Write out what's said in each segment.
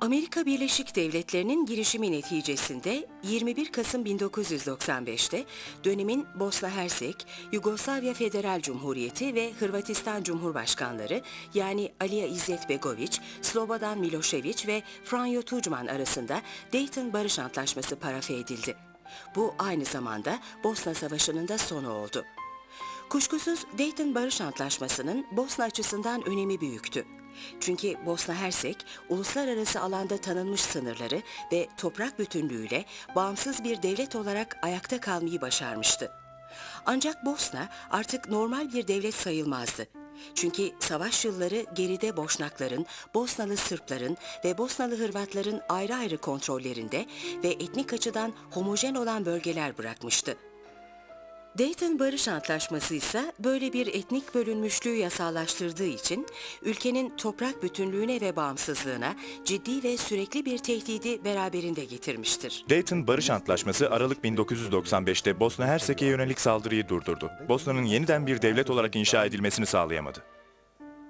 Amerika Birleşik Devletleri'nin girişimi neticesinde 21 Kasım 1995'te dönemin Bosna Hersek, Yugoslavya Federal Cumhuriyeti ve Hırvatistan Cumhurbaşkanları yani Alija İzzet Begović, Slobodan Milošević ve Franjo Tuđman arasında Dayton Barış Antlaşması parafe edildi. Bu aynı zamanda Bosna Savaşı'nın da sonu oldu. Kuşkusuz Dayton Barış Antlaşması'nın Bosna açısından önemi büyüktü. Çünkü Bosna Hersek, uluslararası alanda tanınmış sınırları ve toprak bütünlüğüyle bağımsız bir devlet olarak ayakta kalmayı başarmıştı. Ancak Bosna artık normal bir devlet sayılmazdı. Çünkü savaş yılları geride Boşnakların, Bosnalı Sırpların ve Bosnalı Hırvatların ayrı ayrı kontrollerinde ve etnik açıdan homojen olan bölgeler bırakmıştı. Dayton Barış Antlaşması ise böyle bir etnik bölünmüşlüğü yasallaştırdığı için ülkenin toprak bütünlüğüne ve bağımsızlığına ciddi ve sürekli bir tehdidi beraberinde getirmiştir. Dayton Barış Antlaşması Aralık 1995'te Bosna Hersek'e yönelik saldırıyı durdurdu. Bosna'nın yeniden bir devlet olarak inşa edilmesini sağlayamadı.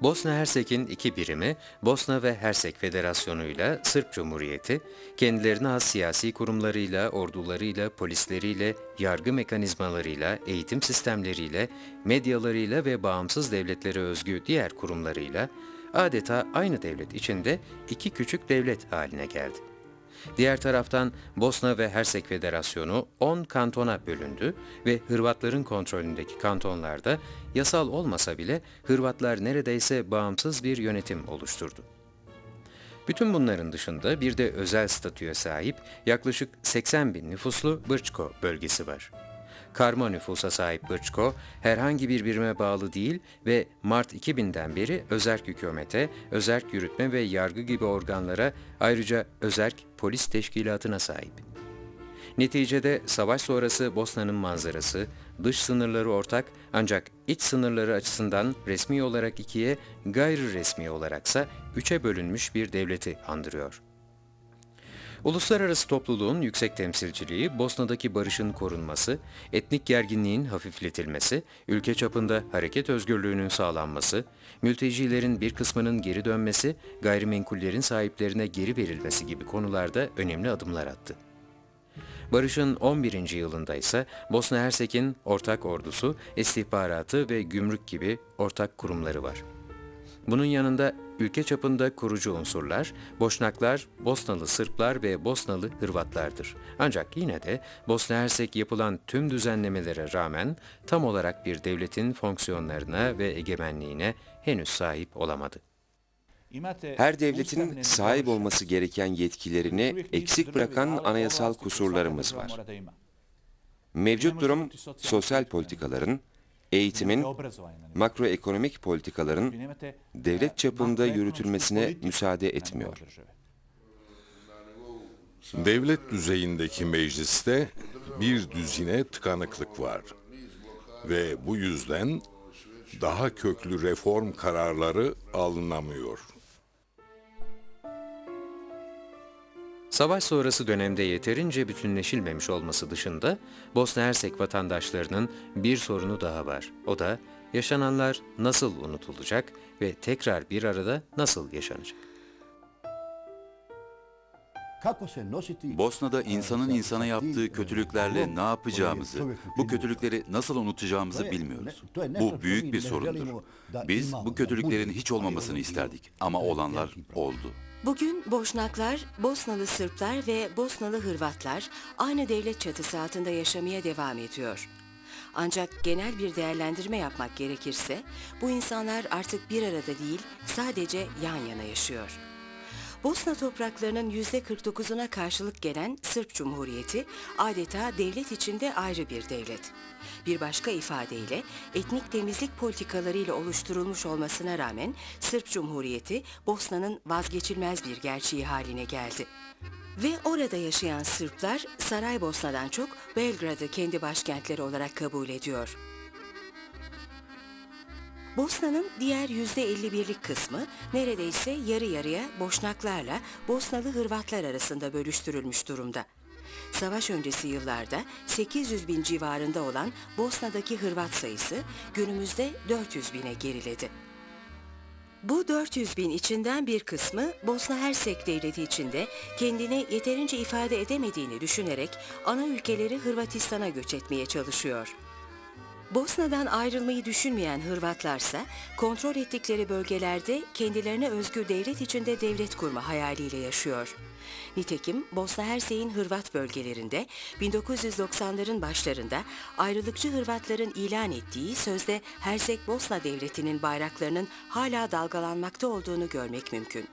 Bosna Hersek'in iki birimi Bosna ve Hersek Federasyonu ile Sırp Cumhuriyeti, kendilerine has siyasi kurumlarıyla, ordularıyla, polisleriyle, yargı mekanizmalarıyla, eğitim sistemleriyle, medyalarıyla ve bağımsız devletlere özgü diğer kurumlarıyla adeta aynı devlet içinde iki küçük devlet haline geldi. Diğer taraftan Bosna ve Hersek Federasyonu 10 kantona bölündü ve Hırvatların kontrolündeki kantonlarda yasal olmasa bile Hırvatlar neredeyse bağımsız bir yönetim oluşturdu. Bütün bunların dışında bir de özel statüye sahip yaklaşık 80 bin nüfuslu Brčko bölgesi var. Karma nüfusa sahip Brčko herhangi bir birime bağlı değil ve Mart 2000'den beri özerk hükümete, özerk yürütme ve yargı gibi organlara ayrıca özerk polis teşkilatına sahip. Neticede savaş sonrası Bosna'nın manzarası, dış sınırları ortak ancak iç sınırları açısından resmi olarak ikiye, gayri resmi olaraksa üçe bölünmüş bir devleti andırıyor. Uluslararası topluluğun yüksek temsilciliği, Bosna'daki barışın korunması, etnik gerginliğin hafifletilmesi, ülke çapında hareket özgürlüğünün sağlanması, mültecilerin bir kısmının geri dönmesi, gayrimenkullerin sahiplerine geri verilmesi gibi konularda önemli adımlar attı. Barış'ın 11. yılında ise Bosna Hersek'in ortak ordusu, istihbaratı ve gümrük gibi ortak kurumları var. Bunun yanında ülke çapında kurucu unsurlar, Boşnaklar, Bosnalı Sırplar ve Bosnalı Hırvatlardır. Ancak yine de Bosna Hersek yapılan tüm düzenlemelere rağmen tam olarak bir devletin fonksiyonlarına ve egemenliğine henüz sahip olamadı. Her devletin sahip olması gereken yetkilerini eksik bırakan anayasal kusurlarımız var. Mevcut durum sosyal politikaların, eğitimin, makroekonomik politikaların devlet çapında yürütülmesine müsaade etmiyor. Devlet düzeyindeki mecliste bir düzine tıkanıklık var. Ve bu yüzden daha köklü reform kararları alınamıyor. Savaş sonrası dönemde yeterince bütünleşilmemiş olması dışında Bosna Hersek vatandaşlarının bir sorunu daha var. O da yaşananlar nasıl unutulacak ve tekrar bir arada nasıl yaşanacak? Bosna'da insanın insana yaptığı kötülüklerle ne yapacağımızı, bu kötülükleri nasıl unutacağımızı bilmiyoruz. Bu büyük bir sorundur. Biz bu kötülüklerin hiç olmamasını isterdik ama olanlar oldu. Bugün Boşnaklar, Bosnalı Sırplar ve Bosnalı Hırvatlar aynı devlet çatısı altında yaşamaya devam ediyor. Ancak genel bir değerlendirme yapmak gerekirse bu insanlar artık bir arada değil sadece yan yana yaşıyor. Bosna topraklarının yüzde 49'una karşılık gelen Sırp Cumhuriyeti adeta devlet içinde ayrı bir devlet. Bir başka ifadeyle etnik temizlik politikalarıyla oluşturulmuş olmasına rağmen Sırp Cumhuriyeti Bosna'nın vazgeçilmez bir gerçeği haline geldi. Ve orada yaşayan Sırplar Saraybosna'dan çok Belgrad'ı kendi başkentleri olarak kabul ediyor. Bosna'nın diğer yüzde 51'lik kısmı neredeyse yarı yarıya Boşnaklarla Bosnalı Hırvatlar arasında bölüştürülmüş durumda. Savaş öncesi yıllarda 800 bin civarında olan Bosna'daki Hırvat sayısı günümüzde 400 bine geriledi. Bu 400 bin içinden bir kısmı Bosna Hersek devleti içinde kendini yeterince ifade edemediğini düşünerek ana ülkeleri Hırvatistan'a göç etmeye çalışıyor. Bosna'dan ayrılmayı düşünmeyen Hırvatlarsa kontrol ettikleri bölgelerde kendilerine özgü devlet içinde devlet kurma hayaliyle yaşıyor. Nitekim Bosna Hersek'in Hırvat bölgelerinde 1990'ların başlarında ayrılıkçı Hırvatların ilan ettiği sözde Hersek Bosna Devleti'nin bayraklarının hala dalgalanmakta olduğunu görmek mümkün.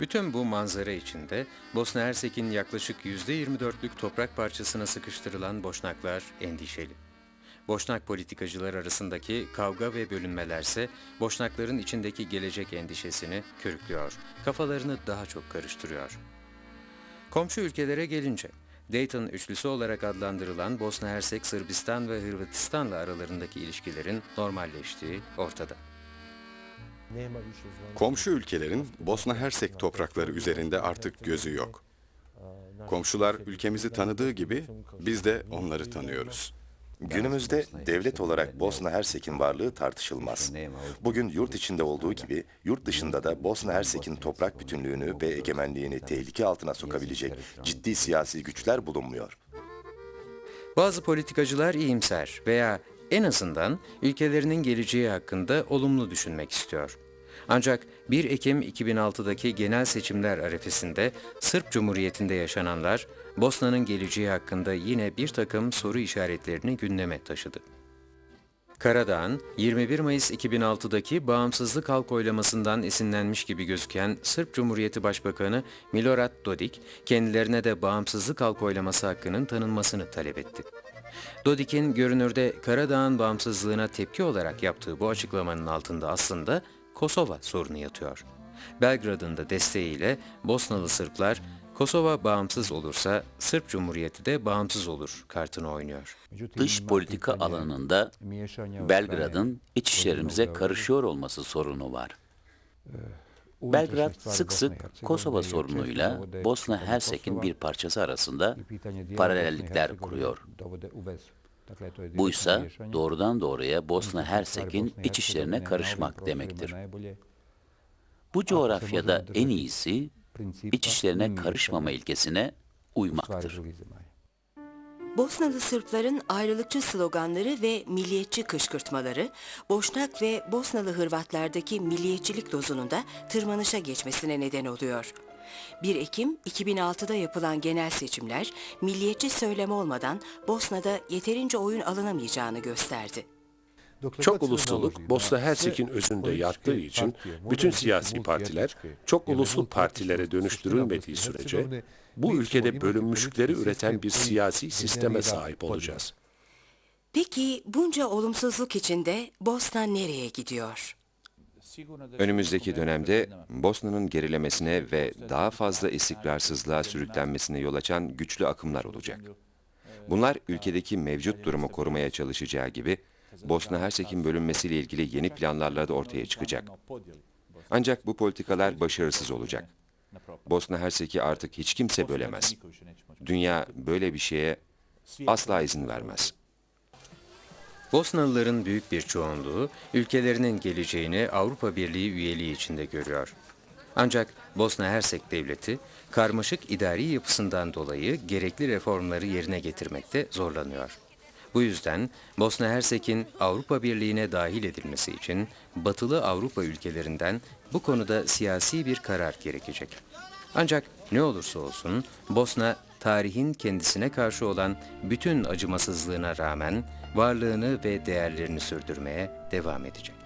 Bütün bu manzara içinde Bosna Hersek'in yaklaşık %24'lük toprak parçasına sıkıştırılan Boşnaklar endişeli. Boşnak politikacılar arasındaki kavga ve bölünmelerse Boşnakların içindeki gelecek endişesini körüklüyor, kafalarını daha çok karıştırıyor. Komşu ülkelere gelince, Dayton üçlüsü olarak adlandırılan Bosna Hersek, Sırbistan ve Hırvatistan'la aralarındaki ilişkilerin normalleştiği ortada. Komşu ülkelerin Bosna Hersek toprakları üzerinde artık gözü yok. Komşular ülkemizi tanıdığı gibi biz de onları tanıyoruz. Günümüzde devlet olarak Bosna Hersek'in varlığı tartışılmaz. Bugün yurt içinde olduğu gibi yurt dışında da Bosna Hersek'in toprak bütünlüğünü ve egemenliğini tehlike altına sokabilecek ciddi siyasi güçler bulunmuyor. Bazı politikacılar iyimser veya en azından ülkelerinin geleceği hakkında olumlu düşünmek istiyor. Ancak 1 Ekim 2006'daki genel seçimler arefesinde Sırp Cumhuriyeti'nde yaşananlar Bosna'nın geleceği hakkında yine bir takım soru işaretlerini gündeme taşıdı. Karadağ'ın 21 Mayıs 2006'daki bağımsızlık halk oylamasından esinlenmiş gibi gözüken Sırp Cumhuriyeti Başbakanı Milorad Dodik, kendilerine de bağımsızlık halk oylaması hakkının tanınmasını talep etti. Dodik'in görünürde Karadağ'ın bağımsızlığına tepki olarak yaptığı bu açıklamanın altında aslında Kosova sorunu yatıyor. Belgrad'ın da desteğiyle Bosnalı Sırplar Kosova bağımsız olursa Sırp Cumhuriyeti de bağımsız olur kartını oynuyor. Dış politika alanında Belgrad'ın iç işlerimize karışıyor olması sorunu var. Belgrad sık sık Kosova sorunuyla Bosna Hersek'in bir parçası arasında paralellikler kuruyor. Buysa doğrudan doğruya Bosna Hersek'in iç işlerine karışmak demektir. Bu coğrafyada en iyisi iç işlerine karışmama ilkesine uymaktır. Bosnalı Sırpların ayrılıkçı sloganları ve milliyetçi kışkırtmaları, Boşnak ve Bosnalı Hırvatlardaki milliyetçilik dozunun da tırmanışa geçmesine neden oluyor. 1 Ekim 2006'da yapılan genel seçimler, milliyetçi söylem olmadan Bosna'da yeterince oyun alınamayacağını gösterdi. Çok ulusluluk Bosna Hersek'in özünde yattığı için bütün siyasi partiler çok uluslu partilere dönüştürülmediği sürece bu ülkede bölünmüşlükleri üreten bir siyasi sisteme sahip olacağız. Peki bunca olumsuzluk içinde Bosna nereye gidiyor? Önümüzdeki dönemde Bosna'nın gerilemesine ve daha fazla istikrarsızlığa sürüklenmesine yol açan güçlü akımlar olacak. Bunlar ülkedeki mevcut durumu korumaya çalışacağı gibi Bosna Hersek'in bölünmesiyle ilgili yeni planlarla da ortaya çıkacak. Ancak bu politikalar başarısız olacak. Bosna Hersek'i artık hiç kimse bölemez. Dünya böyle bir şeye asla izin vermez. Bosnalıların büyük bir çoğunluğu ülkelerinin geleceğini Avrupa Birliği üyeliği içinde görüyor. Ancak Bosna Hersek Devleti karmaşık idari yapısından dolayı gerekli reformları yerine getirmekte zorlanıyor. Bu yüzden Bosna Hersek'in Avrupa Birliği'ne dahil edilmesi için batılı Avrupa ülkelerinden bu konuda siyasi bir karar gerekecek. Ancak ne olursa olsun Bosna tarihin kendisine karşı olan bütün acımasızlığına rağmen varlığını ve değerlerini sürdürmeye devam edecek.